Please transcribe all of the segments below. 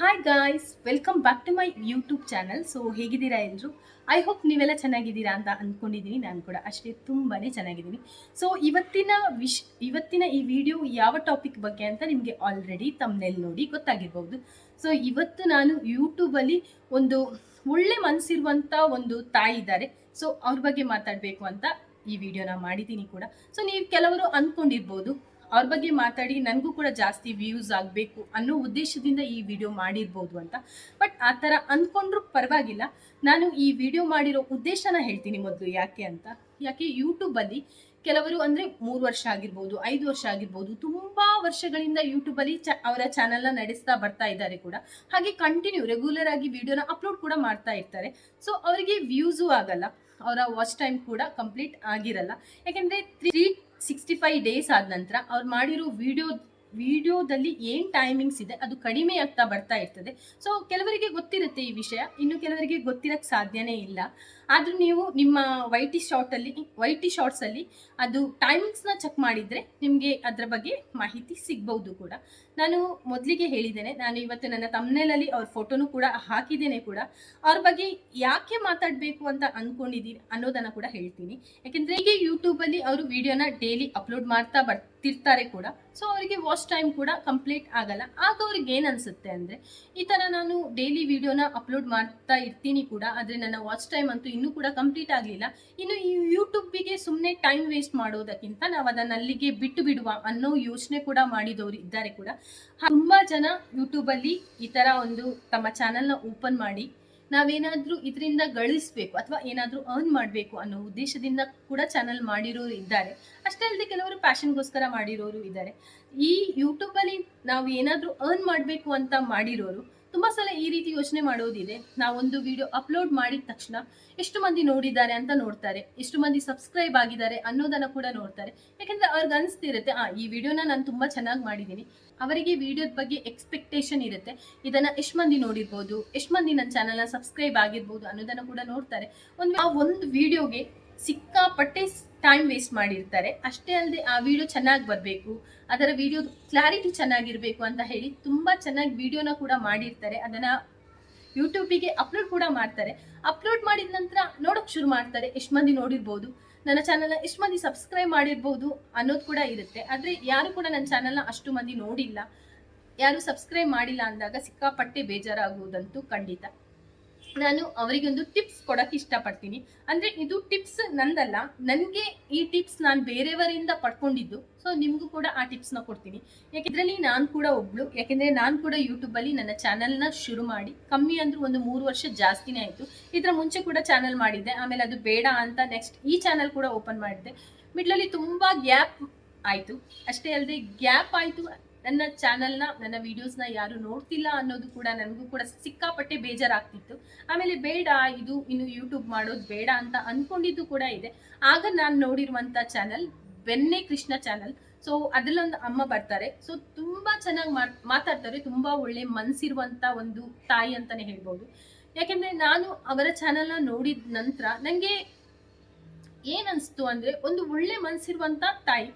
Hi guys welcome back to my YouTube channel so ಹೇಗಿದ್ದೀರಾ ಎಲ್ಲರೂ I hope ನೀವೆಲ್ಲ ಚೆನ್ನಾಗಿದ್ದೀರಾ ಅಂತ ಅಂದ್ಕೊಂಡಿದ್ದೀನಿ ನಾನು ಕೂಡ ಅಷ್ಟೇ ತುಂಬಾ ಚೆನ್ನಾಗಿದ್ದೀನಿ. ಸೊ ಇವತ್ತಿನ ವಿಶ್ ಇವತ್ತಿನ ಈ ವಿಡಿಯೋ ಯಾವ ಟಾಪಿಕ್ ಬಗ್ಗೆ ಅಂತ ನಿಮಗೆ ಆಲ್ರೆಡಿ ತಮ್ಮನೆಲ್ಲಿ ನೋಡಿ ಗೊತ್ತಾಗಿರ್ಬೋದು ಸೊ ಇವತ್ತು ನಾನು ಯೂಟ್ಯೂಬಲ್ಲಿ ಒಂದು ಒಳ್ಳೆ ಮನಸ್ಸಿರುವಂಥ ಒಂದು ತಾಯಿ ಇದ್ದಾರೆ. ಸೊ ಅವ್ರ ಬಗ್ಗೆ ಮಾತಾಡಬೇಕು ಅಂತ ಈ ವಿಡಿಯೋನ ಮಾಡಿದ್ದೀನಿ ಕೂಡ. ಸೊ ನೀವು ಕೆಲವರು ಅಂದ್ಕೊಂಡಿರ್ಬೋದು ಅವ್ರ ಬಗ್ಗೆ ಮಾತಾಡಿ ನನಗೂ ಕೂಡ ಜಾಸ್ತಿ ವ್ಯೂಸ್ ಆಗಬೇಕು ಅನ್ನೋ ಉದ್ದೇಶದಿಂದ ಈ ವಿಡಿಯೋ ಮಾಡಿರ್ಬೋದು ಅಂತ. ಬಟ್ ಆ ಥರ ಅಂದ್ಕೊಂಡ್ರೂ ಪರವಾಗಿಲ್ಲ. ನಾನು ಈ ವಿಡಿಯೋ ಮಾಡಿರೋ ಉದ್ದೇಶನ ಹೇಳ್ತೀನಿ ಮೊದಲು ಯಾಕೆ ಅಂತ. ಯಾಕೆ ಯೂಟ್ಯೂಬಲ್ಲಿ ಕೆಲವರು ಅಂದರೆ ಮೂರು ವರ್ಷ ಆಗಿರ್ಬೋದು, ಐದು ವರ್ಷ ಆಗಿರ್ಬೋದು, ತುಂಬ ವರ್ಷಗಳಿಂದ ಯೂಟ್ಯೂಬಲ್ಲಿ ಚ ಅವರ ಚಾನಲ್ನ ನಡೆಸ್ತಾ ಬರ್ತಾ ಇದ್ದಾರೆ ಕೂಡ. ಹಾಗೆ ಕಂಟಿನ್ಯೂ ರೆಗ್ಯುಲರ್ ಆಗಿ ವಿಡಿಯೋನ ಅಪ್ಲೋಡ್ ಕೂಡ ಮಾಡ್ತಾ ಇರ್ತಾರೆ. ಸೊ ಅವರಿಗೆ ವ್ಯೂಸು ಆಗಲ್ಲ. ಅವರ ವಾಚ್ ಟೈಮ್ ಕೂಡ ಕಂಪ್ಲೀಟ್ ಆಗಿರಲ್ಲ. ಯಾಕೆಂದರೆ ತ್ರೀ ಸಿಕ್ಸ್ಟಿ ಫೈವ್ ಡೇಸ್ ಆದ ನಂತರ ಅವ್ರು ಮಾಡಿರೋ ವಿಡಿಯೋ ವಿಡಿಯೋದಲ್ಲಿ ಏನು ಟೈಮಿಂಗ್ಸ್ ಇದೆ, ಅದು ಕಡಿಮೆ ಆಗ್ತಾ ಬರ್ತಾ ಇರ್ತದೆ. ಸೊ ಕೆಲವರಿಗೆ ಗೊತ್ತಿರುತ್ತೆ ಈ ವಿಷಯ, ಇನ್ನು ಕೆಲವರಿಗೆ ಗೊತ್ತಿರೋಕ್ಕೆ ಸಾಧ್ಯನೇ ಇಲ್ಲ. ಆದರೂ ನೀವು ನಿಮ್ಮ ವೈ ಟಿ ಶಾರ್ಟಲ್ಲಿ ವೈ ಟಿ ಶಾರ್ಟ್ಸಲ್ಲಿ ಅದು ಟೈಮಿಂಗ್ಸ್ನ ಚೆಕ್ ಮಾಡಿದರೆ ನಿಮಗೆ ಅದರ ಬಗ್ಗೆ ಮಾಹಿತಿ ಸಿಗ್ಬೋದು ಕೂಡ. ನಾನು ಮೊದಲಿಗೆ ಹೇಳಿದ್ದೇನೆ, ನಾನು ಇವತ್ತು ನನ್ನ ತಮ್ಮನೇಲಲ್ಲಿ ಅವ್ರ ಫೋಟೋನು ಕೂಡ ಹಾಕಿದ್ದೇನೆ ಕೂಡ. ಅವ್ರ ಬಗ್ಗೆ ಯಾಕೆ ಮಾತಾಡಬೇಕು ಅಂತ ಅಂದ್ಕೊಂಡಿದ್ದೀನಿ ಅನ್ನೋದನ್ನು ಕೂಡ ಹೇಳ್ತೀನಿ. ಯಾಕೆಂದರೆ ಹೀಗೆ ಯೂಟ್ಯೂಬಲ್ಲಿ ಅವರು ವಿಡಿಯೋನ ಡೈಲಿ ಅಪ್ಲೋಡ್ ಮಾಡ್ತಾ ಬರ್ತಿರ್ತಾರೆ ಕೂಡ. ಸೊ ಅವರಿಗೆ ವಾಚ್ ಟೈಮ್ ಕೂಡ ಕಂಪ್ಲೀಟ್ ಆಗಲ್ಲ. ಆಗ ಅವ್ರಿಗೆ ಏನು ಅನಿಸುತ್ತೆ ಅಂದರೆ, ಈ ಥರ ನಾನು ಡೈಲಿ ವಿಡಿಯೋನ ಅಪ್ಲೋಡ್ ಮಾಡ್ತಾ ಇರ್ತೀನಿ ಕೂಡ, ಆದರೆ ನನ್ನ ವಾಚ್ ಟೈಮ್ ಅಂತೂ ಇನ್ನೂ ಕೂಡ ಕಂಪ್ಲೀಟ್ ಆಗಲಿಲ್ಲ. ಇನ್ನು ಈ ಯೂಟ್ಯೂಬಿಗೆ ಸುಮ್ಮನೆ ಟೈಮ್ ವೇಸ್ಟ್ ಮಾಡೋದಕ್ಕಿಂತ ನಾವು ಅದನ್ನು ಅಲ್ಲಿಗೆ ಬಿಟ್ಟು ಬಿಡುವ ಅನ್ನೋ ಯೋಚನೆ ಕೂಡ ಮಾಡಿದವರು ಇದ್ದಾರೆ ಕೂಡ. ತುಂಬ ಜನ ಯೂಟ್ಯೂಬಲ್ಲಿ ಈ ಥರ ಒಂದು ತಮ್ಮ ಚಾನಲ್ನ ಓಪನ್ ಮಾಡಿ ನಾವೇನಾದರೂ ಇದರಿಂದ ಗಳಿಸ್ಬೇಕು ಅಥವಾ ಏನಾದರೂ ಅರ್ನ್ ಮಾಡಬೇಕು ಅನ್ನೋ ಉದ್ದೇಶದಿಂದ ಕೂಡ ಚಾನಲ್ ಮಾಡಿರೋರು ಇದ್ದಾರೆ. ಅಷ್ಟೇ ಅಲ್ಲದೆ ಕೆಲವರು ಪ್ಯಾಷನ್ಗೋಸ್ಕರ ಮಾಡಿರೋರು ಇದ್ದಾರೆ. ಈ ಯೂಟ್ಯೂಬಲ್ಲಿ ನಾವು ಏನಾದರೂ ಅರ್ನ್ ಮಾಡಬೇಕು ಅಂತ ಮಾಡಿರೋರು ತುಂಬ ಸಲ ಈ ರೀತಿ ಯೋಚನೆ ಮಾಡೋದಿದೆ. ನಾವೊಂದು ವಿಡಿಯೋ ಅಪ್ಲೋಡ್ ಮಾಡಿದ ತಕ್ಷಣ ಎಷ್ಟು ಮಂದಿ ನೋಡಿದ್ದಾರೆ ಅಂತ ನೋಡ್ತಾರೆ. ಎಷ್ಟು ಮಂದಿ ಸಬ್ಸ್ಕ್ರೈಬ್ ಆಗಿದ್ದಾರೆ ಅನ್ನೋದನ್ನ ಕೂಡ ನೋಡ್ತಾರೆ. ಯಾಕಂದ್ರೆ ಅವ್ರಿಗೆ ಅನಿಸ್ತಿರುತ್ತೆ ಆ, ಈ ವಿಡಿಯೋನ ನಾನು ತುಂಬ ಚೆನ್ನಾಗಿ ಮಾಡಿದ್ದೀನಿ ಅವರಿಗೆ ವಿಡಿಯೋದ ಬಗ್ಗೆ ಎಕ್ಸ್ಪೆಕ್ಟೇಷನ್ ಇರುತ್ತೆ. ಇದನ್ನ ಎಷ್ಟು ಮಂದಿ ನೋಡಿರ್ಬೋದು, ಎಷ್ಟು ಮಂದಿ ನನ್ನ ಚಾನಲ್ನ ಸಬ್ಸ್ಕ್ರೈಬ್ ಆಗಿರ್ಬೋದು ಅನ್ನೋದನ್ನ ಕೂಡ ನೋಡ್ತಾರೆ. ಒಂದು ಆ ಒಂದು ವಿಡಿಯೋಗೆ ಸಿಕ್ಕಾಪಟ್ಟೆ ಟೈಮ್ ವೇಸ್ಟ್ ಮಾಡಿರ್ತಾರೆ. ಅಷ್ಟೇ ಅಲ್ಲದೆ ಆ ವಿಡಿಯೋ ಚೆನ್ನಾಗಿ ಬರಬೇಕು, ಅದರ ವಿಡಿಯೋ ಕ್ಲಾರಿಟಿ ಚೆನ್ನಾಗಿರಬೇಕು ಅಂತ ಹೇಳಿ ತುಂಬ ಚೆನ್ನಾಗಿ ವಿಡಿಯೋನ ಕೂಡ ಮಾಡಿರ್ತಾರೆ. ಅದನ್ನು ಯೂಟ್ಯೂಬಿಗೆ ಅಪ್ಲೋಡ್ ಕೂಡ ಮಾಡ್ತಾರೆ. ಅಪ್ಲೋಡ್ ಮಾಡಿದ ನಂತರ ನೋಡೋಕೆ ಶುರು ಮಾಡ್ತಾರೆ. ಎಷ್ಟು ಮಂದಿ ನೋಡಿರ್ಬೋದು, ನನ್ನ ಚಾನಲ್ನ ಎಷ್ಟು ಮಂದಿ ಸಬ್ಸ್ಕ್ರೈಬ್ ಮಾಡಿರ್ಬೋದು ಅನ್ನೋದು ಕೂಡ ಇರುತ್ತೆ. ಆದರೆ ಯಾರು ಕೂಡ ನನ್ನ ಚಾನಲ್ನ ಅಷ್ಟು ಮಂದಿ ನೋಡಿಲ್ಲ. ಯಾರು ಸಬ್ಸ್ಕ್ರೈಬ್ ಮಾಡಿಲ್ಲ ಅಂದಾಗ ಸಿಕ್ಕಾಪಟ್ಟೆ ಬೇಜಾರಾಗುವುದಂತೂ ಖಂಡಿತ. ನಾನು ಅವರಿಗೊಂದು ಟಿಪ್ಸ್ ಕೊಡಕ್ಕೆ ಇಷ್ಟಪಡ್ತೀನಿ. ಅಂದರೆ ಇದು ಟಿಪ್ಸ್ ನಂದಲ್ಲ ನನಗೆ ಈ ಟಿಪ್ಸ್ ನಾನು ಬೇರೆಯವರಿಂದ ಪಡ್ಕೊಂಡಿದ್ದು ಸೊ ನಿಮಗೂ ಕೂಡ ಆ ಟಿಪ್ಸ್ನ ಕೊಡ್ತೀನಿ. ಯಾಕೆಂದ್ರಲ್ಲಿ ನಾನು ಕೂಡ ಒಬ್ಳು, ಯಾಕೆಂದರೆ ನಾನು ಕೂಡ ಯೂಟ್ಯೂಬಲ್ಲಿ ನನ್ನ ಚಾನಲ್ನ ಶುರು ಮಾಡಿ, ಕಮ್ಮಿ ಅಂದರೂ ಒಂದು ಮೂರು ವರ್ಷ ಜಾಸ್ತಿನೇ ಆಯಿತು. ಇದರ ಮುಂಚೆ ಕೂಡ ಚಾನಲ್ ಮಾಡಿದ್ದೆ, ಆಮೇಲೆ ಅದು ಬೇಡ ಅಂತ ನೆಕ್ಸ್ಟ್ ಈ ಚಾನಲ್ ಕೂಡ ಓಪನ್ ಮಾಡಿದೆ ಮಿಡ್ಲಲ್ಲಿ ತುಂಬ ಗ್ಯಾಪ್ ಆಯಿತು. ಅಷ್ಟೇ ಅಲ್ಲದೆ ಗ್ಯಾಪ್ ಆಯಿತು ನನ್ನ ಚಾನಲ್ನ ನನ್ನ ವಿಡಿಯೋಸ್ನ ಯಾರು ನೋಡ್ತಿಲ್ಲ ಅನ್ನೋದು ಕೂಡ ನನಗೂ ಕೂಡ ಸಿಕ್ಕಾಪಟ್ಟೆ ಬೇಜಾರಾಗ್ತಿತ್ತು. ಆಮೇಲೆ ಬೇಡ, ಇದು ಇನ್ನು ಯೂಟ್ಯೂಬ್ ಮಾಡೋದು ಬೇಡ ಅಂತ ಅಂದ್ಕೊಂಡಿದ್ದು ಕೂಡ ಇದೆ. ಆಗ ನಾನು ನೋಡಿರುವಂಥ channel Benne Krishna channel so ಅದರಲ್ಲೊಂದು ಅಮ್ಮ ಬರ್ತಾರೆ. ಸೊ ತುಂಬ ಚೆನ್ನಾಗಿ ಮಾತಾಡ್ತಾರೆ. ತುಂಬ ಒಳ್ಳೆ ಮನಸ್ಸಿರುವಂಥ ಒಂದು ತಾಯಿ ಅಂತಲೇ ಹೇಳ್ಬೋದು. ಯಾಕೆಂದರೆ ನಾನು ಅವರ ಚಾನಲ್ನ ನೋಡಿದ ನಂತರ ನನಗೆ ಏನನ್ನಿಸ್ತು ಅಂದರೆ ಒಂದು ಒಳ್ಳೆ ಮನಸ್ಸಿರುವಂಥ ತಾಯಿ.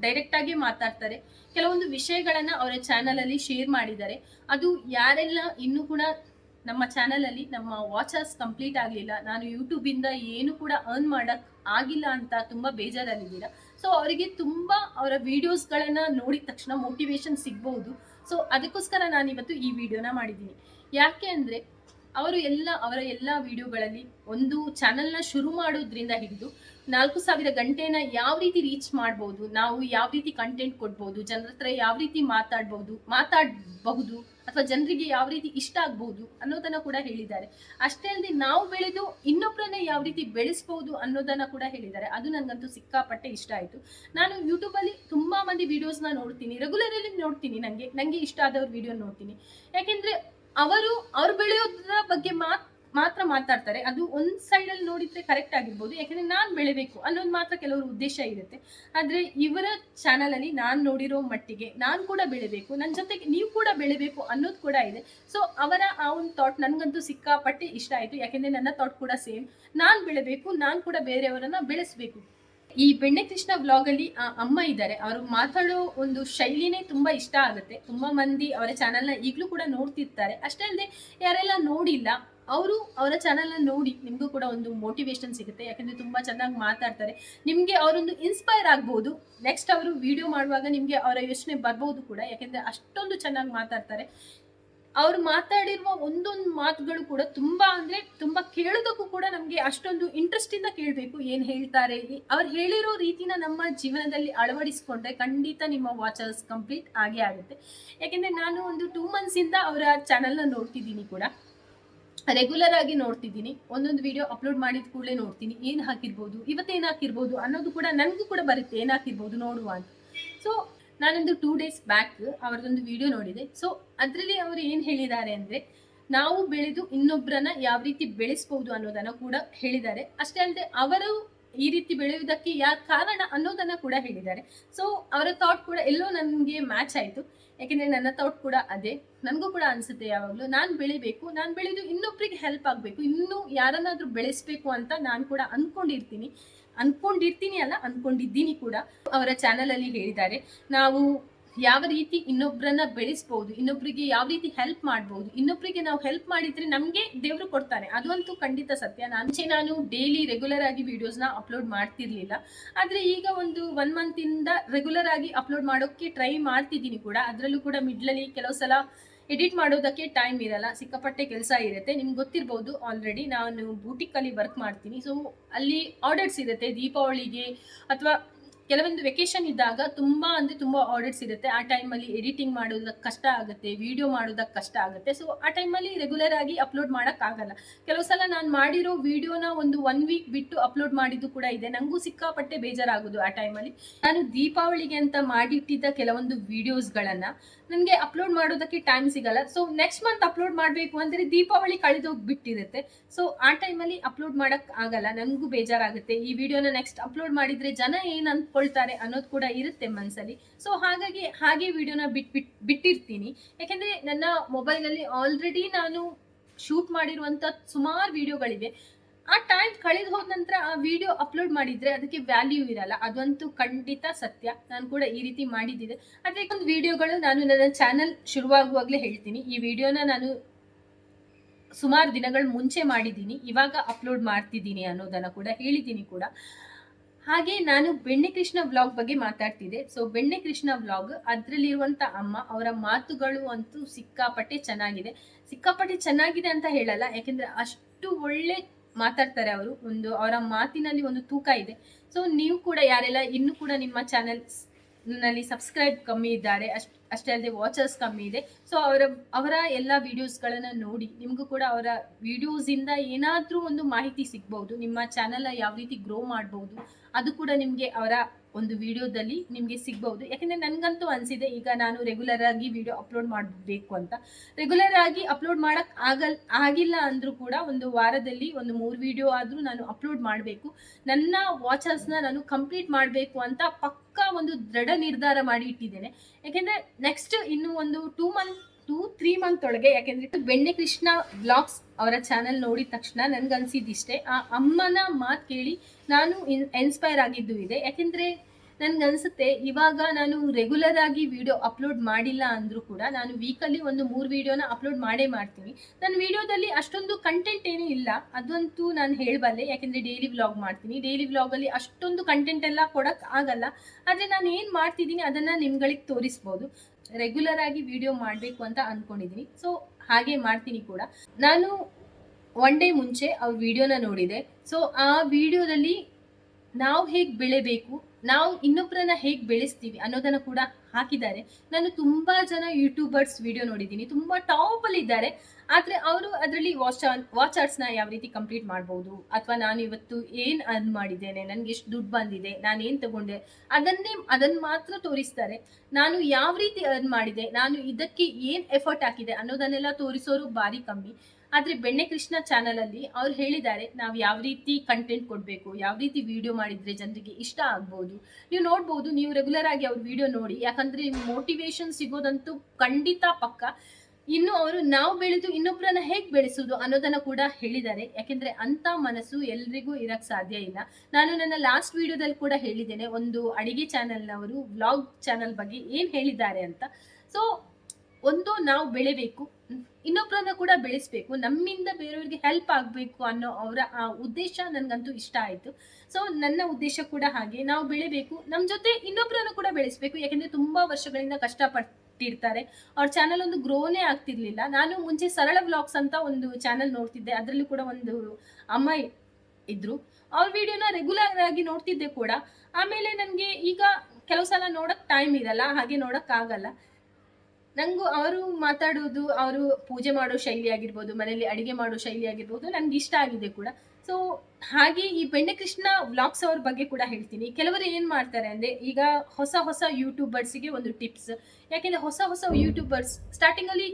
ಡೈರೆಕ್ಟ್ ಆಗಿ ಮಾತಾಡ್ತಾರೆ. ಕೆಲವೊಂದು ವಿಷಯಗಳನ್ನ ಅವರ ಚಾನಲ್ ಅಲ್ಲಿ ಶೇರ್ ಮಾಡಿದ್ದಾರೆ. ಅದು ಯಾರೆಲ್ಲ ಇನ್ನೂ ಕೂಡ ನಮ್ಮ ಚಾನಲ್ ಅಲ್ಲಿ ನಮ್ಮ ವಾಚರ್ಸ್ ಕಂಪ್ಲೀಟ್ ಆಗಲಿಲ್ಲ, ನಾನು ಯೂಟ್ಯೂಬ್ ಇಂದ ಏನು ಕೂಡ ಅರ್ನ್ ಮಾಡಕ್ ಆಗಿಲ್ಲ ಅಂತ ತುಂಬಾ ಬೇಜಾರಲ್ಲಿದ್ದೀರಾ? ಸೊ ಅವರಿಗೆ ತುಂಬಾ ಅವರ ವಿಡಿಯೋಸ್ಗಳನ್ನ ನೋಡಿದ ತಕ್ಷಣ ಮೋಟಿವೇಶನ್ ಸಿಗ್ಬಹುದು. ಸೊ ಅದಕ್ಕೋಸ್ಕರ ನಾನು ಇವತ್ತು ಈ ವಿಡಿಯೋನ ಮಾಡಿದ್ದೀನಿ. ಯಾಕೆ ಅಂದ್ರೆ, ಅವರು ಎಲ್ಲ, ಅವರ ಎಲ್ಲ ವಿಡಿಯೋಗಳಲ್ಲಿ ಒಂದು ಚಾನಲ್ನ ಶುರು ಮಾಡೋದ್ರಿಂದ ಹಿಡಿದು ನಾಲ್ಕು ಸಾವಿರ ಗಂಟೆನ ಯಾವ ರೀತಿ ರೀಚ್ ಮಾಡ್ಬೋದು, ನಾವು ಯಾವ ರೀತಿ ಕಂಟೆಂಟ್ ಕೊಡ್ಬೋದು, ಜನರ ಹತ್ರ ಯಾವ ರೀತಿ ಮಾತಾಡ್ಬೋದು, ಮಾತಾಡಬಹುದು, ಅಥವಾ ಜನರಿಗೆ ಯಾವ ರೀತಿ ಇಷ್ಟ ಆಗ್ಬಹುದು ಅನ್ನೋದನ್ನ ಕೂಡ ಹೇಳಿದ್ದಾರೆ. ಅಷ್ಟೇ ಅಲ್ಲದೆ ನಾವು ಬೆಳೆದು ಇನ್ನೊಬ್ಬರನ್ನ ಯಾವ ರೀತಿ ಬೆಳೆಸ್ಬಹುದು ಅನ್ನೋದನ್ನ ಕೂಡ ಹೇಳಿದ್ದಾರೆ. ಅದು ನನಗಂತೂ ಸಿಕ್ಕಾಪಟ್ಟೆ ಇಷ್ಟ ಆಯಿತು. ನಾನು ಯೂಟ್ಯೂಬಲ್ಲಿ ತುಂಬಾ ಮಂದಿ ವಿಡಿಯೋಸ್ನ ನೋಡ್ತೀನಿ ರೆಗ್ಯುಲರ್ ಅಲ್ಲಿ ನೋಡ್ತೀನಿ ನನಗೆ ನನಗೆ ಇಷ್ಟ ಆದವ್ರ ವಿಡಿಯೋ ನೋಡ್ತೀನಿ. ಯಾಕೆಂದ್ರೆ ಅವರು ಅವ್ರು ಬೆಳೆಯೋದ್ರ ಬಗ್ಗೆ ಮಾತ್ ಮಾತ್ರ ಮಾತಾಡ್ತಾರೆ. ಅದು ಒಂದು ಸೈಡಲ್ಲಿ ನೋಡಿದರೆ ಕರೆಕ್ಟ್ ಆಗಿರ್ಬೋದು. ಯಾಕಂದ್ರೆ ನಾನು ಬೆಳಿಬೇಕು ಅನ್ನೋದು ಮಾತ್ರ ಕೆಲವರು ಉದ್ದೇಶ ಇರುತ್ತೆ. ಆದರೆ ಇವರ ಚಾನಲಲ್ಲಿ ನಾನು ನೋಡಿರೋ ಮಟ್ಟಿಗೆ ನಾನು ಕೂಡ ಬೆಳಿಬೇಕು ನನ್ನ ಜೊತೆಗೆ ನೀವು ಕೂಡ ಬೆಳಿಬೇಕು ಅನ್ನೋದು ಕೂಡ ಇದೆ. ಸೊ ಅವರ ಆ ಒಂದು ಥಾಟ್ ನನಗಂತೂ ಸಿಕ್ಕಾಪಟ್ಟೆ ಇಷ್ಟ ಆಯಿತು. ಯಾಕೆಂದರೆ ನನ್ನ ಥಾಟ್ ಕೂಡ ಸೇಮ್ ನಾನು ಬೆಳಿಬೇಕು, ನಾನು ಕೂಡ ಬೇರೆಯವರನ್ನು ಬೆಳೆಸಬೇಕು. ಈ ಬೆಣ್ಣೆ ಕೃಷ್ಣ ವ್ಲಾಗ್ ಅಲ್ಲಿ ಆ ಅಮ್ಮ ಇದ್ದಾರೆ. ಅವರು ಮಾತಾಡೋ ಒಂದು ಶೈಲಿನೇ ತುಂಬಾ ಇಷ್ಟ ಆಗುತ್ತೆ. ತುಂಬಾ ಮಂದಿ ಅವರ ಚಾನೆಲ್ನ ಈಗಲೂ ಕೂಡ ನೋಡ್ತಿರ್ತಾರೆ. ಅಷ್ಟೇ ಅಲ್ಲದೆ ಯಾರೆಲ್ಲ ನೋಡಿಲ್ಲ ಅವರು ಅವರ ಚಾನಲ್ನ ನೋಡಿ ನಿಮಗೂ ಕೂಡ ಒಂದು ಮೋಟಿವೇಶನ್ ಸಿಗುತ್ತೆ. ಯಾಕಂದರೆ ತುಂಬ ಚೆನ್ನಾಗಿ ಮಾತಾಡ್ತಾರೆ. ನಿಮಗೆ ಅವರೊಂದು ಇನ್ಸ್ಪೈರ್ ಆಗ್ಬೋದು. ನೆಕ್ಸ್ಟ್ ಅವರು ವಿಡಿಯೋ ಮಾಡುವಾಗ ನಿಮಗೆ ಅವರ ಯೋಚನೆ ಬರ್ಬೋದು ಕೂಡ. ಯಾಕೆಂದರೆ ಅಷ್ಟೊಂದು ಚೆನ್ನಾಗಿ ಮಾತಾಡ್ತಾರೆ. ಅವ್ರು ಮಾತಾಡಿರುವ ಒಂದೊಂದು ಮಾತುಗಳು ಕೂಡ ತುಂಬ ಅಂದರೆ ತುಂಬ ಕೇಳೋದಕ್ಕೂ ಕೂಡ ನಮಗೆ ಅಷ್ಟೊಂದು ಇಂಟ್ರೆಸ್ಟಿಂದ ಕೇಳಬೇಕು. ಏನು ಹೇಳ್ತಾರೆ? ಅವ್ರು ಹೇಳಿರೋ ರೀತಿನ ನಮ್ಮ ಜೀವನದಲ್ಲಿ ಅಳವಡಿಸ್ಕೊಂಡ್ರೆ ಖಂಡಿತ ನಿಮ್ಮ ವಾಚರ್ಸ್ ಕಂಪ್ಲೀಟ್ ಆಗೇ ಆಗುತ್ತೆ. ಯಾಕೆಂದರೆ ನಾನು ಒಂದು ಟೂ ಮಂತ್ಸಿಂದ ಅವರ ಚಾನಲ್ನ ನೋಡ್ತಿದ್ದೀನಿ ಕೂಡ. ರೆಗ್ಯುಲರ್ ಆಗಿ ನೋಡ್ತಿದ್ದೀನಿ. ಒಂದೊಂದು ವಿಡಿಯೋ ಅಪ್ಲೋಡ್ ಮಾಡಿದ ಕೂಡಲೇ ನೋಡ್ತೀನಿ. ಏನು ಹಾಕಿರ್ಬೋದು? ಇವತ್ತೇನು ಹಾಕಿರ್ಬೋದು? ಅನ್ನೋದು ಕೂಡ ನನಗೂ ಕೂಡ ಬರುತ್ತೆ. ಏನು ಹಾಕಿರ್ಬೋದು? ನೋಡುವ ಅಂತ. ಸೊ ನಾನೊಂದು ಟೂ ಡೇಸ್ ಬ್ಯಾಕ್ ಅವರದೊಂದು ವಿಡಿಯೋ ನೋಡಿದೆ. ಸೊ ಅದರಲ್ಲಿ ಅವರು ಏನು ಹೇಳಿದ್ದಾರೆ ಅಂದರೆ, ನಾವು ಬೆಳೆದು ಇನ್ನೊಬ್ಬರನ್ನ ಯಾವ ರೀತಿ ಬೆಳೆಸ್ಬೋದು ಅನ್ನೋದನ್ನ ಕೂಡ ಹೇಳಿದ್ದಾರೆ. ಅಷ್ಟೇ ಅಲ್ಲದೆ ಅವರು ಈ ರೀತಿ ಬೆಳೆಯುವುದಕ್ಕೆ ಯಾವ ಕಾರಣ ಅನ್ನೋದನ್ನ ಕೂಡ ಹೇಳಿದ್ದಾರೆ. ಸೊ ಅವರ ಥಾಟ್ ಕೂಡ ಎಲ್ಲೋ ನನಗೆ ಮ್ಯಾಚ್ ಆಯಿತು. ಯಾಕೆಂದ್ರೆ ನನ್ನ ಥಾಟ್ ಕೂಡ ಅದೇ. ನನಗೂ ಕೂಡ ಅನ್ಸುತ್ತೆ ಯಾವಾಗಲೂ. ನಾನು ಬೆಳಿಬೇಕು, ನಾನು ಬೆಳೆದು ಇನ್ನೊಬ್ರಿಗೆ ಹೆಲ್ಪ್ ಆಗಬೇಕು, ಇನ್ನೂ ಯಾರನ್ನಾದರೂ ಬೆಳೆಸ್ಬೇಕು ಅಂತ ನಾನು ಕೂಡ ಅನ್ಕೊಂಡಿರ್ತೀನಿ. ಅನ್ಕೊಂಡಿರ್ತೀನಿ ಅಲ್ಲ, ಅನ್ಕೊಂಡಿದ್ದೀನಿ ಕೂಡ. ಅವರ ಚಾನಲ್ ಅಲ್ಲಿ ಹೇಳಿದ್ದಾರೆ. ನಾವು ಯಾವ ರೀತಿ ಇನ್ನೊಬ್ಬರನ್ನ ಬೆಳೆಸ್ಬೋದು ಇನ್ನೊಬ್ಬರಿಗೆ ಯಾವ ರೀತಿ ಹೆಲ್ಪ್ ಮಾಡ್ಬೋದು ಇನ್ನೊಬ್ಬರಿಗೆ ನಾವು ಹೆಲ್ಪ್ ಮಾಡಿದ್ರೆ ನಮಗೆ ದೇವರು ಕೊಡ್ತಾರೆ. ಅದಂತೂ ಖಂಡಿತ ಸತ್ಯ. ನಾನು ನಾನು ಡೈಲಿ ರೆಗ್ಯುಲರ್ ಆಗಿ ವಿಡಿಯೋಸ್ನ ಅಪ್ಲೋಡ್ ಮಾಡ್ತಿರ್ಲಿಲ್ಲ. ಆದರೆ ಈಗ ಒಂದು ಒನ್ ಮಂತಿಂದ ರೆಗ್ಯುಲರ್ ಆಗಿ ಅಪ್ಲೋಡ್ ಮಾಡೋಕ್ಕೆ ಟ್ರೈ ಮಾಡ್ತಿದ್ದೀನಿ ಕೂಡ. ಅದರಲ್ಲೂ ಕೂಡ ಮಿಡ್ಲಲ್ಲಿ ಕೆಲವು ಸಲ ಎಡಿಟ್ ಮಾಡೋದಕ್ಕೆ ಟೈಮ್ ಇರಲ್ಲ. ಸಿಕ್ಕಾಪಟ್ಟೆ ಕೆಲಸ ಇರುತ್ತೆ. ನಿಮ್ಗೆ ಗೊತ್ತಿರ್ಬೋದು ಆಲ್ರೆಡಿ ನಾನು ಬೂಟಿಕಲ್ಲಿ ವರ್ಕ್ ಮಾಡ್ತೀನಿ. ಸೊ ಅಲ್ಲಿ ಆರ್ಡರ್ಸ್ ಇರುತ್ತೆ. ದೀಪಾವಳಿಗೆ ಅಥವಾ ಕೆಲವೊಂದು ವೆಕೇಶನ್ ಇದ್ದಾಗ ತುಂಬ ಅಂದರೆ ತುಂಬ ಆರ್ಡರ್ಸ್ ಇರುತ್ತೆ. ಆ ಟೈಮಲ್ಲಿ ಎಡಿಟಿಂಗ್ ಮಾಡೋದಕ್ಕೆ ಕಷ್ಟ ಆಗುತ್ತೆ ವಿಡಿಯೋ ಮಾಡೋದಕ್ಕೆ ಕಷ್ಟ ಆಗುತ್ತೆ. ಸೊ ಆ ಟೈಮಲ್ಲಿ ರೆಗ್ಯುಲರ್ ಆಗಿ ಅಪ್ಲೋಡ್ ಮಾಡೋಕ್ಕಾಗಲ್ಲ. ಕೆಲವು ಸಲ ನಾನು ಮಾಡಿರೋ ವಿಡಿಯೋನ ಒಂದು ಒನ್ ವೀಕ್ ಬಿಟ್ಟು ಅಪ್ಲೋಡ್ ಮಾಡಿದ್ದು ಕೂಡ ಇದೆ. ನನಗೂ ಸಿಕ್ಕಾಪಟ್ಟೆ ಬೇಜಾರಾಗೋದು ಆ ಟೈಮಲ್ಲಿ ನಾನು ದೀಪಾವಳಿಗೆ ಅಂತ ಮಾಡಿಟ್ಟಿದ್ದ ಕೆಲವೊಂದು ವಿಡಿಯೋಸ್ಗಳನ್ನು ನನಗೆ ಅಪ್ಲೋಡ್ ಮಾಡೋದಕ್ಕೆ ಟೈಮ್ ಸಿಗಲ್ಲ. ಸೊ ನೆಕ್ಸ್ಟ್ ಮಂತ್ ಅಪ್ಲೋಡ್ ಮಾಡಬೇಕು ಅಂದರೆ ದೀಪಾವಳಿ ಕಳೆದೋಗ್ಬಿಟ್ಟಿರುತ್ತೆ. ಸೊ ಆ ಟೈಮಲ್ಲಿ ಅಪ್ಲೋಡ್ ಮಾಡೋಕ್ಕೆ ಆಗಲ್ಲ. ನನಗೂ ಬೇಜಾರಾಗುತ್ತೆ. ಈ ವಿಡಿಯೋನ ನೆಕ್ಸ್ಟ್ ಅಪ್ಲೋಡ್ ಮಾಡಿದರೆ ಜನ ಏನು ಅಂದ್ಕೊಳ್ತಾರೆ ಅನ್ನೋದು ಕೂಡ ಇರುತ್ತೆ ಮನಸ್ಸಲ್ಲಿ ಸೊ ಹಾಗಾಗಿ ಹಾಗೆ ವಿಡಿಯೋನ ಬಿಟ್ ಬಿಟ್ ಬಿಟ್ಟಿರ್ತೀನಿ. ಯಾಕೆಂದರೆ ನನ್ನ ಮೊಬೈಲಲ್ಲಿ ಆಲ್ರೆಡಿ ನಾನು ಶೂಟ್ ಮಾಡಿರುವಂಥ ಸುಮಾರು ವಿಡಿಯೋಗಳಿವೆ ಆ ಟೈಮ್ ಕಳೆದು ಹೋದ ನಂತರ ಆ ವಿಡಿಯೋ ಅಪ್ಲೋಡ್ ಮಾಡಿದ್ರೆ ಅದಕ್ಕೆ ವ್ಯಾಲ್ಯೂ ಇರಲ್ಲ. ಅದಂತೂ ಖಂಡಿತ ಸತ್ಯ. ನಾನು ಕೂಡ ಈ ರೀತಿ ಮಾಡಿದ್ದಿದೆ ಆದರೆ ಒಂದು ವಿಡಿಯೋಗಳು ನಾನು ನನ್ನ ಚಾನಲ್ ಶುರುವಾಗುವಾಗಲೇ ಹೇಳ್ತೀನಿ. ಈ ವಿಡಿಯೋನ ನಾನು ಸುಮಾರು ದಿನಗಳ ಮುಂಚೆ ಮಾಡಿದ್ದೀನಿ. ಇವಾಗ ಅಪ್ಲೋಡ್ ಮಾಡ್ತಿದ್ದೀನಿ ಅನ್ನೋದನ್ನು ಕೂಡ ಹೇಳಿದ್ದೀನಿ ಕೂಡ. ಹಾಗೆ ನಾನು ಬೆಣ್ಣೆ ಕೃಷ್ಣ ವ್ಲಾಗ್ ಬಗ್ಗೆ ಮಾತಾಡ್ತಿದ್ದೆ. ಸೊ ಬೆಣ್ಣೆ ಕೃಷ್ಣ ವ್ಲಾಗ್ ಅದರಲ್ಲಿರುವಂಥ ಅಮ್ಮ, ಅವರ ಮಾತುಗಳು ಅಂತೂ ಸಿಕ್ಕಾಪಟ್ಟೆ ಚೆನ್ನಾಗಿದೆ. ಸಿಕ್ಕಾಪಟ್ಟೆ ಚೆನ್ನಾಗಿದೆ ಅಂತ ಹೇಳಲ್ಲ. ಯಾಕೆಂದರೆ ಅಷ್ಟು ಒಳ್ಳೆ ಮಾತಾಡ್ತಾರೆ ಅವರು. ಒಂದು ಅವರ ಮಾತಿನಲ್ಲಿ ಒಂದು ತೂಕ ಇದೆ. ಸೊ ನೀವು ಕೂಡ ಯಾರೆಲ್ಲ ಇನ್ನೂ ಕೂಡ ನಿಮ್ಮ ಚಾನೆಲ್ನಲ್ಲಿ ಸಬ್ಸ್ಕ್ರೈಬ್ ಕಮ್ಮಿ ಇದ್ದಾರೆ, ಅಷ್ಟ್, ಅಷ್ಟೇ ಅಲ್ಲದೆ ವಾಚರ್ಸ್ ಕಮ್ಮಿ ಇದೆ. ಸೊ ಅವರ ಅವರ ಎಲ್ಲ ವಿಡಿಯೋಸ್ಗಳನ್ನು ನೋಡಿ ನಿಮಗೂ ಕೂಡ ಅವರ ವಿಡಿಯೋಸಿಂದ ಏನಾದರೂ ಒಂದು ಮಾಹಿತಿ ಸಿಗ್ಬೋದು. ನಿಮ್ಮ ಚಾನೆಲ್ನ ಯಾವ ರೀತಿ ಗ್ರೋ ಮಾಡ್ಬೋದು, ಅದು ಕೂಡ ನಿಮಗೆ ಅವರ ಒಂದು ವಿಡಿಯೋದಲ್ಲಿ ನಿಮಗೆ ಸಿಗ್ಬೋದು ಯಾಕೆಂದರೆ ನನಗಂತೂ ಅನಿಸಿದೆ, ಈಗ ನಾನು ರೆಗ್ಯುಲರ್ ಆಗಿ ವಿಡಿಯೋ ಅಪ್ಲೋಡ್ ಮಾಡಬೇಕು ಅಂತ. ರೆಗ್ಯುಲರ್ ಆಗಿ ಅಪ್ಲೋಡ್ ಮಾಡೋಕ್ಕೆ ಆಗಲ್, ಆಗಿಲ್ಲ ಅಂದರೂ ಕೂಡ ಒಂದು ವಾರದಲ್ಲಿ ಒಂದು ಮೂರು ವಿಡಿಯೋ ಆದರೂ ನಾನು ಅಪ್ಲೋಡ್ ಮಾಡಬೇಕು. ನನ್ನ ವಾಚರ್ಸ್ನ ನಾನು ಕಂಪ್ಲೀಟ್ ಮಾಡಬೇಕು ಅಂತ ಪಕ್ಕ ಒಂದು ದೃಢ ನಿರ್ಧಾರ ಮಾಡಿ ಇಟ್ಟಿದ್ದೇನೆ. ಯಾಕೆಂದರೆ ನೆಕ್ಸ್ಟ್ ಇನ್ನು ಒಂದು two month two three month ಒಳಗೆ, ಯಾಕೆಂದ್ರೆ ಬೆಣ್ಣೆ ಕೃಷ್ಣ ಬ್ಲಾಗ್ಸ್ ಅವರ ಚಾನೆಲ್ ನೋಡಿದ ತಕ್ಷಣ ನನ್ಗನ್ಸಿದ್ದಿಷ್ಟೇ ಆ ಅಮ್ಮನ ಮಾತು ಕೇಳಿ ನಾನು ಇನ್ಸ್ಪೈರ್ ಆಗಿದ್ದು ಇದೆ. ಯಾಕೆಂದ್ರೆ ನನ್ಗನ್ಸುತ್ತೆ ಇವಾಗ ನಾನು ರೆಗ್ಯುಲರ್ ಆಗಿ ವಿಡಿಯೋ ಅಪ್ಲೋಡ್ ಮಾಡಿಲ್ಲ ಅಂದರೂ ಕೂಡ ನಾನು ವೀಕಲ್ಲಿ ಒಂದು ಮೂರು ವಿಡಿಯೋನ ಅಪ್ಲೋಡ್ ಮಾಡೇ ಮಾಡ್ತೀನಿ. ನನ್ನ ವಿಡಿಯೋದಲ್ಲಿ ಅಷ್ಟೊಂದು ಕಂಟೆಂಟ್ ಏನೂ ಇಲ್ಲ. ಅದಂತೂ ನಾನು ಹೇಳಬಲ್ಲೆ. ಯಾಕೆಂದರೆ ಡೈಲಿ ವ್ಲಾಗ್ ಮಾಡ್ತೀನಿ. ಡೈಲಿ ವ್ಲಾಗಲ್ಲಿ ಅಷ್ಟೊಂದು ಕಂಟೆಂಟ್ ಎಲ್ಲ ಕೊಡೋಕ್ಕೆ ಆಗಲ್ಲ. ಆದರೆ ನಾನು ಏನು ಮಾಡ್ತಿದ್ದೀನಿ ಅದನ್ನು ನಿಮ್ಗಳಿಗೆ ತೋರಿಸ್ಬೋದು. ರೆಗ್ಯುಲರ್ ಆಗಿ ವಿಡಿಯೋ ಮಾಡಬೇಕು ಅಂತ ಅಂದ್ಕೊಂಡಿದ್ದೀನಿ ಸೊ ಹಾಗೆ ಮಾಡ್ತೀನಿ ಕೂಡ. ನಾನು ಒನ್ ಡೇ ಮುಂಚೆ ಅವ್ರ ವಿಡಿಯೋನ ನೋಡಿದೆ. ಸೊ ಆ ವಿಡಿಯೋದಲ್ಲಿ ನಾವು ಹೇಗೆ ಬೆಳೆಬೇಕು, ನಾವು ಇನ್ನೊಬ್ಬರನ್ನ ಹೇಗೆ ಬೆಳೆಸ್ತೀವಿ ಅನ್ನೋದನ್ನ ಕೂಡ ಹಾಕಿದ್ದಾರೆ. ನಾನು ತುಂಬ ಜನ ಯೂಟ್ಯೂಬರ್ಸ್ ವಿಡಿಯೋ ನೋಡಿದ್ದೀನಿ. ತುಂಬ ಟಾಪ್ ಅಲ್ಲಿ ಇದ್ದಾರೆ. ಆದರೆ ಅವರು ಅದರಲ್ಲಿ ವಾಚ್ ವಾಚರ್ಸ್ನ ಯಾವ ರೀತಿ ಕಂಪ್ಲೀಟ್ ಮಾಡ್ಬೋದು? ಅಥವಾ ನಾನು ಇವತ್ತು ಏನು ಅರ್ನ್ ಮಾಡಿದ್ದೇನೆ? ನನಗೆ ಎಷ್ಟು ದುಡ್ಡು ಬಂದಿದೆ. ನಾನು ಏನು ತಗೊಂಡೆ? ಅದನ್ನೇ ಅದನ್ನು ಮಾತ್ರ ತೋರಿಸ್ತಾರೆ. ನಾನು ಯಾವ ರೀತಿ ಅರ್ನ್ ಮಾಡಿದೆ? ನಾನು ಇದಕ್ಕೆ ಏನು ಎಫರ್ಟ್ ಹಾಕಿದೆ ಅನ್ನೋದನ್ನೆಲ್ಲ ತೋರಿಸೋರು ಭಾರಿ ಕಮ್ಮಿ. ಆದರೆ ಬೆಣ್ಣೆ ಕೃಷ್ಣ ಚಾನಲಲ್ಲಿ ಅವ್ರು ಹೇಳಿದ್ದಾರೆ, ನಾವು ಯಾವ ರೀತಿ ಕಂಟೆಂಟ್ ಕೊಡಬೇಕು, ಯಾವ ರೀತಿ ವಿಡಿಯೋ ಮಾಡಿದರೆ ಜನರಿಗೆ ಇಷ್ಟ ಆಗ್ಬೋದು. ನೀವು ನೋಡ್ಬೋದು, ನೀವು ರೆಗ್ಯುಲರ್ ಆಗಿ ಅವ್ರ ವಿಡಿಯೋ ನೋಡಿ, ಯಾಕಂದರೆ ಮೋಟಿವೇಶನ್ ಸಿಗೋದಂತೂ ಖಂಡಿತ ಪಕ್ಕ. ಇನ್ನು ಅವರು ನಾವು ಬೆಳೆದು ಇನ್ನೊಬ್ಬರನ್ನ ಹೇಗೆ ಬೆಳೆಸೋದು ಅನ್ನೋದನ್ನ ಕೂಡ ಹೇಳಿದ್ದಾರೆ. ಯಾಕೆಂದ್ರೆ ಅಂತ ಮನಸ್ಸು ಎಲ್ರಿಗೂ ಇರಕ್ ಸಾಧ್ಯ ಇಲ್ಲ. ನಾನು ನನ್ನ ಲಾಸ್ಟ್ ವಿಡಿಯೋದಲ್ಲಿ ಕೂಡ ಹೇಳಿದ್ದೇನೆ, ಒಂದು ಅಡಿಗೆ ಚಾನೆಲ್ನವರು ವ್ಲಾಗ್ ಚಾನೆಲ್ ಬಗ್ಗೆ ಏನ್ ಹೇಳಿದ್ದಾರೆ ಅಂತ. ಸೊ ಒಂದು ನಾವು ಬೆಳಿಬೇಕು ಇನ್ನೊಬ್ಬರನ್ನ ಕೂಡ ಬೆಳೆಸ್ಬೇಕು, ನಮ್ಮಿಂದ ಬೇರೆಯವ್ರಿಗೆ ಹೆಲ್ಪ್ ಆಗಬೇಕು ಅನ್ನೋ ಅವರ ಆ ಉದ್ದೇಶ ನನಗಂತೂ ಇಷ್ಟ ಆಯಿತು. ಸೊ ನನ್ನ ಉದ್ದೇಶ ಕೂಡ ಹಾಗೆ. ನಾವು ಬೆಳಿಬೇಕು ನಮ್ಮ ಜೊತೆ ಇನ್ನೊಬ್ಬರನ್ನು ಕೂಡ ಬೆಳೆಸ್ಬೇಕು. ಯಾಕೆಂದರೆ ತುಂಬಾ ವರ್ಷಗಳಿಂದ ಕಷ್ಟಪಟ್ಟಿರ್ತಾರೆ. ಅವ್ರ ಚಾನಲ್ ಒಂದು ಗ್ರೋನೇ ಆಗ್ತಿರ್ಲಿಲ್ಲ. ನಾನು ಮುಂಚೆ ಸರಳ ವ್ಲಾಗ್ಸ್ ಅಂತ ಒಂದು ಚಾನಲ್ ನೋಡ್ತಿದ್ದೆ. ಅದರಲ್ಲೂ ಕೂಡ ಒಂದು ಅಮ್ಮ ಇದ್ರು. ಅವ್ರ ವಿಡಿಯೋನ ರೆಗ್ಯುಲರ್ ಆಗಿ ನೋಡ್ತಿದ್ದೆ ಕೂಡ. ಆಮೇಲೆ ನನಗೆ ಈಗ ಕೆಲವು ಸಲ ನೋಡಕ್ ಟೈಮ್ ಇರಲ್ಲ. ಹಾಗೆ ನೋಡಕ್ ಆಗಲ್ಲ ನಂಗೂ ಅವರು ಮಾತಾಡೋದು, ಅವರು ಪೂಜೆ ಮಾಡೋ ಶೈಲಿ ಆಗಿರ್ಬೋದು, ಮನೆಯಲ್ಲಿ ಅಡಿಗೆ ಮಾಡೋ ಶೈಲಿ ಆಗಿರ್ಬೋದು ನನಗೆ ಇಷ್ಟ ಆಗಿದೆ ಕೂಡ. ಸೊ ಹಾಗೆ ಈ ಬೆಣ್ಣೆ ಕೃಷ್ಣ ವ್ಲಾಗ್ಸ್ ಅವ್ರ ಬಗ್ಗೆ ಕೂಡ ಹೇಳ್ತೀನಿ. ಕೆಲವರು ಏನು ಮಾಡ್ತಾರೆ ಅಂದ್ರೆ ಈಗ ಹೊಸ ಹೊಸ ಯೂಟ್ಯೂಬರ್ಸಿಗೆ ಒಂದು ಟಿಪ್ಸ್ ಯಾಕೆಂದರೆ ಹೊಸ ಹೊಸ ಯೂಟ್ಯೂಬರ್ಸ್ ಸ್ಟಾರ್ಟಿಂಗ್ ಅಲ್ಲಿ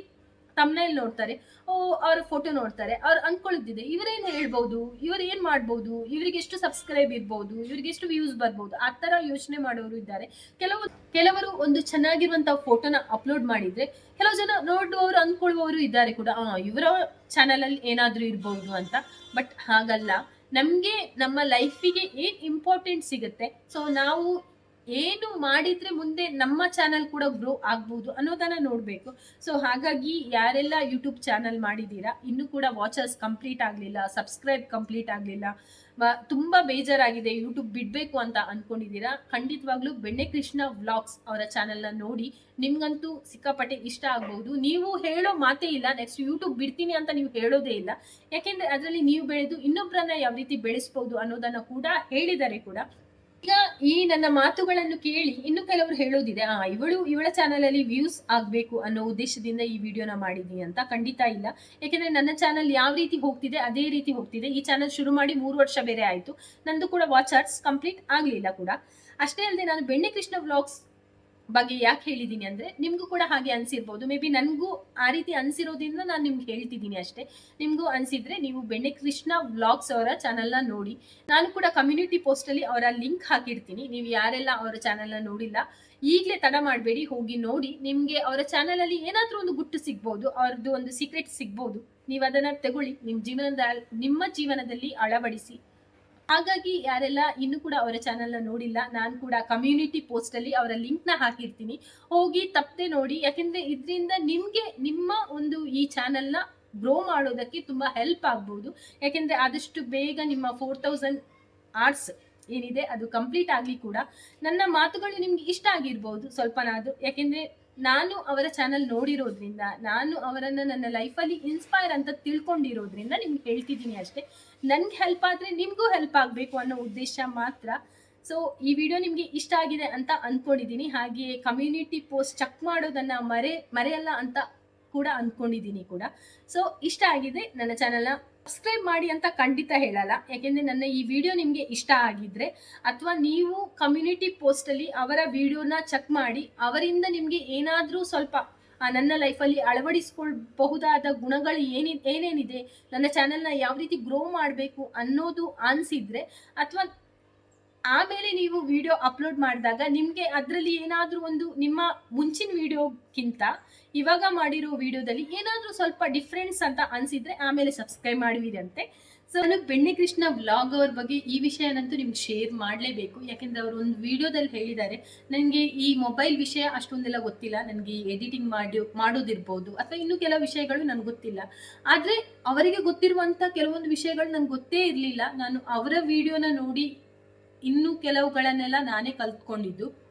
ತಮ್ಮನೇಲಿ ನೋಡ್ತಾರೆ, ಓ, ಅವ್ರ ಫೋಟೋ ನೋಡ್ತಾರೆ, ಅವ್ರು ಅನ್ಕೊಳ್ಳಿದ್ದಿದೆ ಇವರೇನು ಹೇಳ್ಬೋದು, ಇವ್ರು ಏನು ಮಾಡ್ಬೋದು, ಇವರಿಗೆ ಎಷ್ಟು ಸಬ್ಸ್ಕ್ರೈಬ್ ಇರ್ಬೋದು, ಇವ್ರಿಗೆ ಎಷ್ಟು ವ್ಯೂಸ್ ಬರ್ಬೋದು, ಆ ಥರ ಯೋಚನೆ ಮಾಡೋರು ಇದ್ದಾರೆ. ಕೆಲವು, ಕೆಲವರು ಒಂದು ಚೆನ್ನಾಗಿರುವಂಥ ಫೋಟೋನ ಅಪ್ಲೋಡ್ ಮಾಡಿದ್ರೆ, ಕೆಲವು ಜನ ನೋಡುವವರು ಅಂದ್ಕೊಳ್ಳುವವರು ಇದ್ದಾರೆ ಕೂಡ ಇವರ ಚಾನಲಲ್ಲಿ ಏನಾದ್ರೂ ಇರ್ಬೋದು ಅಂತ ಬಟ್ ಹಾಗಲ್ಲ. ನಮ್ಗೆ ನಮ್ಮ ಲೈಫಿಗೆ ಏನ್ ಇಂಪಾರ್ಟೆಂಟ್ ಸಿಗುತ್ತೆ? ಸೊ ನಾವು ಏನು ಮಾಡಿದ್ರೆ ಮುಂದೆ ನಮ್ಮ ಚಾನಲ್ ಕೂಡ ಗ್ರೋ ಆಗ್ಬೋದು ಅನ್ನೋದನ್ನ ನೋಡಬೇಕು. ಸೊ ಹಾಗಾಗಿ ಯಾರೆಲ್ಲ ಯೂಟ್ಯೂಬ್ ಚಾನಲ್ ಮಾಡಿದ್ದೀರಾ, ಇನ್ನೂ ಕೂಡ ವಾಚರ್ಸ್ ಕಂಪ್ಲೀಟ್ ಆಗಲಿಲ್ಲ ಸಬ್ಸ್ಕ್ರೈಬ್ ಕಂಪ್ಲೀಟ್ ಆಗಲಿಲ್ಲ ತುಂಬ ಬೇಜಾರಾಗಿದೆ ಯೂಟ್ಯೂಬ್ ಬಿಡಬೇಕು ಅಂತ ಅನ್ಕೊಂಡಿದ್ದೀರಾ, ಖಂಡಿತವಾಗ್ಲೂ ಬೆಣ್ಣೆ ಕೃಷ್ಣ ವ್ಲಾಗ್ಸ್ ಅವರ ಚಾನಲ್ನ ನೋಡಿ ನಿಮ್ಗಂತೂ ಸಿಕ್ಕಾಪಟ್ಟೆ ಇಷ್ಟ ಆಗ್ಬೋದು. ನೀವು ಹೇಳೋ ಮಾತೇ ಇಲ್ಲ ನೆಕ್ಸ್ಟ್ ಯೂಟ್ಯೂಬ್ ಬಿಡ್ತೀನಿ ಅಂತ ನೀವು ಹೇಳೋದೇ ಇಲ್ಲ. ಯಾಕೆಂದ್ರೆ ಅದರಲ್ಲಿ ನೀವು ಬೆಳೆದು ಇನ್ನೊಬ್ಬರನ್ನ ಯಾವ ರೀತಿ ಬೆಳೆಸ್ಬೋದು ಅನ್ನೋದನ್ನ ಕೂಡ ಹೇಳಿದ್ದಾರೆ ಕೂಡ ಈಗ ಈ ನನ್ನ ಮಾತುಗಳನ್ನು ಕೇಳಿ ಇನ್ನು ಕೆಲವರು ಹೇಳೋದಿದೆ, ಆ, ಇವಳು ಇವಳ ಚಾನಲ್ ಅಲ್ಲಿ ವ್ಯೂಸ್ ಆಗ್ಬೇಕು ಅನ್ನೋ ಉದ್ದೇಶದಿಂದ ಈ ವಿಡಿಯೋನ ಮಾಡಿದೀನಿ ಅಂತ ಖಂಡಿತ ಇಲ್ಲ. ಯಾಕೆಂದ್ರೆ ನನ್ನ ಚಾನಲ್ ಯಾವ ರೀತಿ ಹೋಗ್ತಿದೆ, ಅದೇ ರೀತಿ ಹೋಗ್ತಿದೆ. ಈ ಚಾನಲ್ ಶುರು ಮಾಡಿ ಮೂರು ವರ್ಷ ಬೇರೆ ಆಯ್ತು. ನಂದು ಕೂಡ ವಾಚ್ ಆರ್ಟ್ಸ್ ಕಂಪ್ಲೀಟ್ ಆಗ್ಲಿಲ್ಲ ಕೂಡ. ಅಷ್ಟೇ ಅಲ್ಲದೆ ನಾನು ಬೆಣ್ಣೆ ಕೃಷ್ಣ ವ್ಲಾಗ್ಸ್ ಬಗ್ಗೆ ಯಾಕೆ ಹೇಳಿದ್ದೀನಿ ಅಂದ್ರೆ ನಿಮಗೂ ಕೂಡ ಹಾಗೆ ಅನಿಸಿರ್ಬೋದು. ಮೇ ಬಿ ನನಗೂ ಆ ರೀತಿ ಅನಿಸಿರೋದ್ರಿಂದ ನಾನು ನಿಮ್ಗೆ ಹೇಳ್ತಿದ್ದೀನಿ ಅಷ್ಟೇ. ನಿಮಗೂ ಅನ್ಸಿದ್ರೆ ನೀವು ಬೆಣ್ಣೆ ಕೃಷ್ಣ ವ್ಲಾಗ್ಸ್ ಅವರ ಚಾನಲ್ನ ನೋಡಿ. ನಾನು ಕೂಡ ಕಮ್ಯುನಿಟಿ ಪೋಸ್ಟಲ್ಲಿ ಅವರ ಲಿಂಕ್ ಹಾಕಿರ್ತೀನಿ. ನೀವು ಯಾರೆಲ್ಲ ಅವರ ಚಾನಲ್ನ ನೋಡಿಲ್ಲ, ಈಗಲೇ ತಡ ಮಾಡಬೇಡಿ, ಹೋಗಿ ನೋಡಿ. ನಿಮಗೆ ಅವರ ಚಾನಲಲ್ಲಿ ಏನಾದರೂ ಒಂದು ಗುಟ್ಟು ಸಿಗ್ಬೋದು ಅವ್ರದ್ದು ಒಂದು ಸೀಕ್ರೆಟ್ ಸಿಗ್ಬೋದು. ನೀವು ಅದನ್ನು ತಗೊಳ್ಳಿ. ನಿಮ್ಮ ಜೀವನದ, ನಿಮ್ಮ ಜೀವನದಲ್ಲಿ ಅಳವಡಿಸಿ. ಹಾಗಾಗಿ ಯಾರೆಲ್ಲ ಇನ್ನು ಕೂಡ ಅವರ ಚಾನಲ್ನ ನೋಡಿಲ್ಲ, ನಾನು ಕೂಡ ಕಮ್ಯುನಿಟಿ ಪೋಸ್ಟಲ್ಲಿ ಅವರ ಲಿಂಕ್ನ ಹಾಕಿರ್ತೀನಿ. ಹೋಗಿ ತಪ್ಪದೆ ನೋಡಿ, ಯಾಕೆಂದ್ರೆ ಇದರಿಂದ ನಿಮಗೆ ನಿಮ್ಮ ಒಂದು ಈ ಚಾನಲ್ನ ಗ್ರೋ ಮಾಡೋದಕ್ಕೆ ತುಂಬಾ ಹೆಲ್ಪ್ ಆಗ್ಬಹುದು ಯಾಕೆಂದ್ರೆ ಆದಷ್ಟು ಬೇಗ ನಿಮ್ಮ ಫೋರ್ ತೌಸಂಡ್ ಆರ್ಟ್ಸ್ ಏನಿದೆ ಅದು ಕಂಪ್ಲೀಟ್ ಆಗಲಿ ಕೂಡ, ನನ್ನ ಮಾತುಗಳು ನಿಮ್ಗೆ ಇಷ್ಟ ಆಗಿರ್ಬೋದು ಸ್ವಲ್ಪನಾದ್ರು ಯಾಕೆಂದ್ರೆ ನಾನು ಅವರ ಚಾನಲ್ ನೋಡಿರೋದ್ರಿಂದ, ನಾನು ಅವರನ್ನು ನನ್ನ ಲೈಫಲ್ಲಿ ಇನ್ಸ್ಪೈರ್ ಅಂತ ತಿಳ್ಕೊಂಡಿರೋದ್ರಿಂದ ನಿಮ್ಗೆ ಹೇಳ್ತಿದ್ದೀನಿ ಅಷ್ಟೇ. ನನಗೆ ಹೆಲ್ಪ್ ಆದರೆ ನಿಮಗೂ ಹೆಲ್ಪ್ ಆಗಬೇಕು ಅನ್ನೋ ಉದ್ದೇಶ ಮಾತ್ರ. ಸೊ ಈ ವಿಡಿಯೋ ನಿಮಗೆ ಇಷ್ಟ ಆಗಿದೆ ಅಂತ ಅಂದ್ಕೊಂಡಿದ್ದೀನಿ ಹಾಗೆಯೇ ಕಮ್ಯುನಿಟಿ ಪೋಸ್ಟ್ ಚೆಕ್ ಮಾಡೋದನ್ನು ಮರೆ, ಮರೆಯಲ್ಲ ಅಂತ ಕೂಡ ಅಂದ್ಕೊಂಡಿದ್ದೀನಿ ಕೂಡ. ಸೊ ಇಷ್ಟ ಆಗಿದೆ ನನ್ನ ಚಾನಲ್ನ ಸಬ್ಸ್ಕ್ರೈಬ್ ಮಾಡಿ ಅಂತ ಖಂಡಿತ ಹೇಳಲ್ಲ. ಯಾಕೆಂದರೆ ನನ್ನ ಈ ವಿಡಿಯೋ ನಿಮಗೆ ಇಷ್ಟ ಆಗಿದ್ರೆ ಅಥವಾ ನೀವು ಕಮ್ಯುನಿಟಿ ಪೋಸ್ಟಲ್ಲಿ ಅವರ ವಿಡಿಯೋನ ಚೆಕ್ ಮಾಡಿ ಅವರಿಂದ ನಿಮಗೆ ಏನಾದರೂ ಸ್ವಲ್ಪ ನನ್ನ ಲೈಫಲ್ಲಿ ಅಳವಡಿಸ್ಕೊಳ್ಬಹುದಾದ ಗುಣಗಳು ಏನಿ, ಏನೇನಿದೆ, ನನ್ನ ಚಾನೆಲ್ನ ಯಾವ ರೀತಿ ಗ್ರೋ ಮಾಡಬೇಕು ಅನ್ನೋದು ಅನಿಸಿದ್ರೆ ಅಥವಾ ಆಮೇಲೆ ನೀವು ವಿಡಿಯೋ ಅಪ್ಲೋಡ್ ಮಾಡಿದಾಗ ನಿಮಗೆ ಅದರಲ್ಲಿ ಏನಾದರೂ ಒಂದು ನಿಮ್ಮ ಮುಂಚಿನ ವಿಡಿಯೋಕ್ಕಿಂತ ಇವಾಗ ಮಾಡಿರೋ ವಿಡಿಯೋದಲ್ಲಿ ಏನಾದರೂ ಸ್ವಲ್ಪ ಡಿಫ್ರೆನ್ಸ್ ಅಂತ ಅನಿಸಿದ್ರೆ ಆಮೇಲೆ ಸಬ್ಸ್ಕ್ರೈಬ್ ಮಾಡುವಿರಂತೆ. ಸೊ ನಾನು ಬೆಣ್ಣೆ ಕೃಷ್ಣ ವ್ಲಾಗ್ ಅವ್ರ ಬಗ್ಗೆ ಈ ವಿಷಯನಂತೂ ನಿಮ್ಗೆ ಶೇರ್ ಮಾಡಲೇಬೇಕು. ಯಾಕೆಂದರೆ ಅವರು ಒಂದು ವಿಡಿಯೋದಲ್ಲಿ ಹೇಳಿದ್ದಾರೆ ನನಗೆ ಈ ಮೊಬೈಲ್ ವಿಷಯ ಅಷ್ಟೊಂದೆಲ್ಲ ಗೊತ್ತಿಲ್ಲ. ನನಗೆ ಎಡಿಟಿಂಗ್ ಮಾಡಿ, ಮಾಡೋದಿರ್ಬೋದು. ಅಥವಾ ಇನ್ನೂ ಕೆಲವು ವಿಷಯಗಳು ನನಗೆ ಗೊತ್ತಿಲ್ಲ. ಆದರೆ ಅವರಿಗೆ ಗೊತ್ತಿರುವಂಥ ಕೆಲವೊಂದು ವಿಷಯಗಳು ನನಗೆ ಗೊತ್ತೇ ಇರಲಿಲ್ಲ. ನಾನು ಅವರ ವಿಡಿಯೋನ ನೋಡಿ ಇನ್ನೂ ಕೆಲವುಗಳನ್ನೆಲ್ಲ ನಾನೇ ಕಲ್ತ್ಕೊಂಡಿದ್ದು.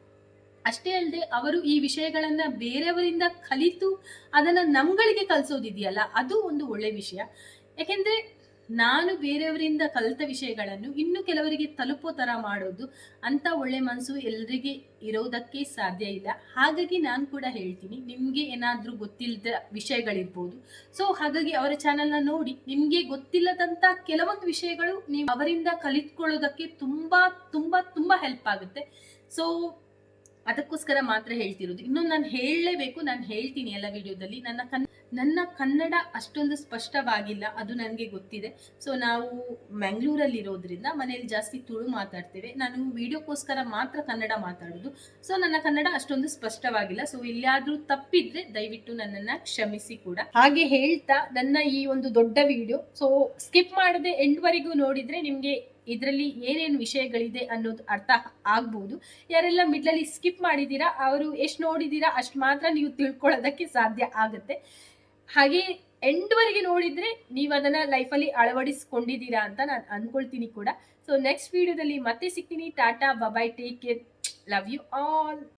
ಅಷ್ಟೇ ಅಲ್ಲದೆ ಅವರು ಈ ವಿಷಯಗಳನ್ನ ಬೇರೆಯವರಿಂದ ಕಲಿತು ಅದನ್ನ ನಮ್ಗಳಿಗೆ ಕಲಿಸೋದಿದೆಯಲ್ಲ, ಅದು ಒಂದು ಒಳ್ಳೆ ವಿಷಯ. ಯಾಕೆಂದ್ರೆ ನಾನು ಬೇರೆಯವರಿಂದ ಕಲಿತ ವಿಷಯಗಳನ್ನು ಇನ್ನು ಕೆಲವರಿಗೆ ತಲುಪೋ ತರ ಮಾಡೋದು ಅಂತ ಒಳ್ಳೆ ಮನಸ್ಸು ಎಲ್ಲರಿಗೆ ಇರೋದಕ್ಕೆ ಸಾಧ್ಯ ಇಲ್ಲ. ಹಾಗಾಗಿ ನಾನು ಕೂಡ ಹೇಳ್ತೀನಿ, ನಿಮಗೆ ಏನಾದರೂ ಗೊತ್ತಿಲ್ಲದ ವಿಷಯಗಳಿರ್ಬೋದು. ಸೊ ಹಾಗಾಗಿ ಅವರ ಚಾನೆಲ್ನ ನೋಡಿ, ನಿಮಗೆ ಗೊತ್ತಿಲ್ಲದಂತ ಕೆಲವೊಂದು ವಿಷಯಗಳು ನೀವು ಅವರಿಂದ ಕಲಿತ್ಕೊಳ್ಳೋದಕ್ಕೆ ತುಂಬಾ ತುಂಬಾ ತುಂಬಾ ಹೆಲ್ಪ್ ಆಗುತ್ತೆ. ಸೊ ಅದಕ್ಕೋಸ್ಕರ ಮಾತ್ರ ಹೇಳ್ತಿರೋದು. ಇನ್ನು ನಾನು ಹೇಳಲೇಬೇಕು, ನಾನು ಹೇಳ್ತೀನಿ ಎಲ್ಲ ವಿಡಿಯೋದಲ್ಲಿ ನನ್ನ ನನ್ನ ಕನ್ನಡ ಅಷ್ಟೊಂದು ಸ್ಪಷ್ಟವಾಗಿಲ್ಲ, ಅದು ನನಗೆ ಗೊತ್ತಿದೆ. ಸೊ ನಾವು ಮ್ಯಾಂಗ್ಳೂರಲ್ಲಿ ಇರೋದ್ರಿಂದ ಮನೇಲಿ ಜಾಸ್ತಿ ತುಳು ಮಾತಾಡ್ತೇವೆ. ನಾನು ವಿಡಿಯೋಕ್ಕೋಸ್ಕರ ಮಾತ್ರ ಕನ್ನಡ ಮಾತಾಡೋದು. ಸೊ ನನ್ನ ಕನ್ನಡ ಅಷ್ಟೊಂದು ಸ್ಪಷ್ಟವಾಗಿಲ್ಲ. ಸೊ ಇಲ್ಲಾದ್ರೂ ತಪ್ಪಿದ್ರೆ ದಯವಿಟ್ಟು ನನ್ನನ್ನು ಕ್ಷಮಿಸಿ ಕೂಡ. ಹಾಗೆ ಹೇಳ್ತಾ ನನ್ನ ಈ ಒಂದು ದೊಡ್ಡ ವಿಡಿಯೋ. ಸೊ ಸ್ಕಿಪ್ ಮಾಡದೆ ಎಂಡ್ವರೆಗೂ ನೋಡಿದ್ರೆ ನಿಮಗೆ ಇದರಲ್ಲಿ ಏನೇನು ವಿಷಯಗಳಿದೆ ಅನ್ನೋದು ಅರ್ಥ ಆಗ್ಬೋದು. ಯಾರೆಲ್ಲ ಮಿಡ್ಲಲ್ಲಿ ಸ್ಕಿಪ್ ಮಾಡಿದ್ದೀರಾ, ಅವರು ಎಷ್ಟು ನೋಡಿದ್ದೀರಾ ಅಷ್ಟು ಮಾತ್ರ ನೀವು ತಿಳ್ಕೊಳ್ಳೋದಕ್ಕೆ ಸಾಧ್ಯ ಆಗುತ್ತೆ. ಹಾಗೆ ಎಂಡ್ವರೆಗೆ ನೋಡಿದ್ರೆ ನೀವು ಅದನ್ನ ಲೈಫಲ್ಲಿ ಅಳವಡಿಸ್ಕೊಂಡಿದ್ದೀರಾ ಅಂತ ನಾನು ಅನ್ಕೊಳ್ತೀನಿ ಕೂಡ. ಸೊ ನೆಕ್ಸ್ಟ್ ವಿಡಿಯೋದಲ್ಲಿ ಮತ್ತೆ ಸಿಗ್ತೀನಿ. Tata bye bye take care love you all